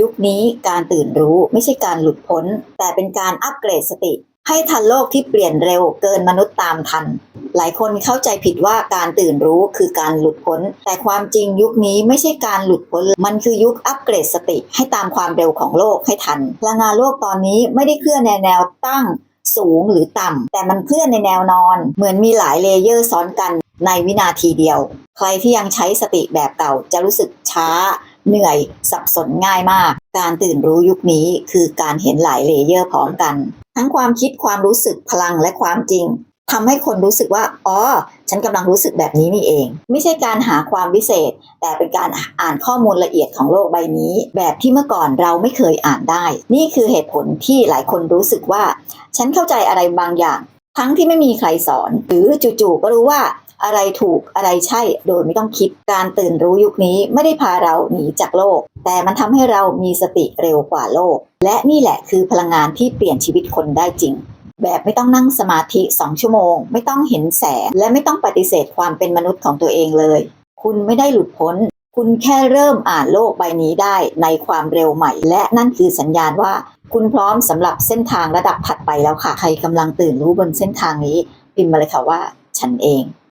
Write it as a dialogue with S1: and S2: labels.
S1: ยุคนี้การตื่นรู้ไม่ใช่การหลุดพ้น แต่เป็นการอัปเกรดสติ ให้ทันโลกที่เปลี่ยนเร็วเกินมนุษย์ตามทัน หลายคนเข้าใจผิดว่าการตื่นรู้คือการหลุดพ้น แต่ความจริงยุคนี้ไม่ใช่การหลุดพ้น มันคือยุคอัปเกรดสติ ให้ตามความเร็วของโลกให้ทันพลังงานโลกตอนนี้ไม่ได้เคลื่อนในแนวตั้งสูงหรือต่ำ แต่มันเคลื่อนในแนวนอน เหมือนมีหลายเลเยอร์ซ้อนกันในวินาทีเดียว ใครที่ยังใช้สติแบบเก่าจะรู้สึกช้า เหนื่อยสับสนง่ายมาก การตื่นรู้ยุคนี้คือการเห็นหลายเลเยอร์พร้อมกัน ทั้งความคิดความรู้สึกพลังและความจริงทำให้คนรู้สึกว่า อ๋อ ฉันกำลังรู้สึกแบบนี้นี่เอง ไม่ใช่การหาความวิเศษ แต่เป็นการอ่านข้อมูลละเอียดของโลกใบนี้ แบบที่เมื่อก่อนเราไม่เคยอ่านได้ นี่คือเหตุผลที่หลายคนรู้สึกว่า ฉันเข้าใจอะไรบางอย่าง ทั้งที่ไม่มีใครสอน หรือจู่ๆก็รู้ว่า อะไรถูกอะไรใช่โดยไม่ต้องคิดการตื่นรู้ยุคนี้ไม่ได้พาเราหนีจากโลก แต่มันทำให้เรามีสติเร็วกว่าโลก และนี่แหละคือพลังงานที่เปลี่ยนชีวิตคนได้จริง แบบไม่ต้องนั่งสมาธิ 2 ชั่วโมง ไม่ต้องเห็นแสง และไม่ต้องปฏิเสธความเป็นมนุษย์ของตัวเองเลย คุณไม่ได้หลุดพ้น คุณแค่เริ่มอ่านโลกใบนี้ได้ในความเร็วใหม่ และนั่นคือสัญญาณว่าคุณพร้อมสำหรับเส้นทางระดับถัดไปแล้วค่ะ ใครกำลังตื่นรู้บนเส้นทางนี้ พิมพ์มาเลยค่ะว่า ฉันเอง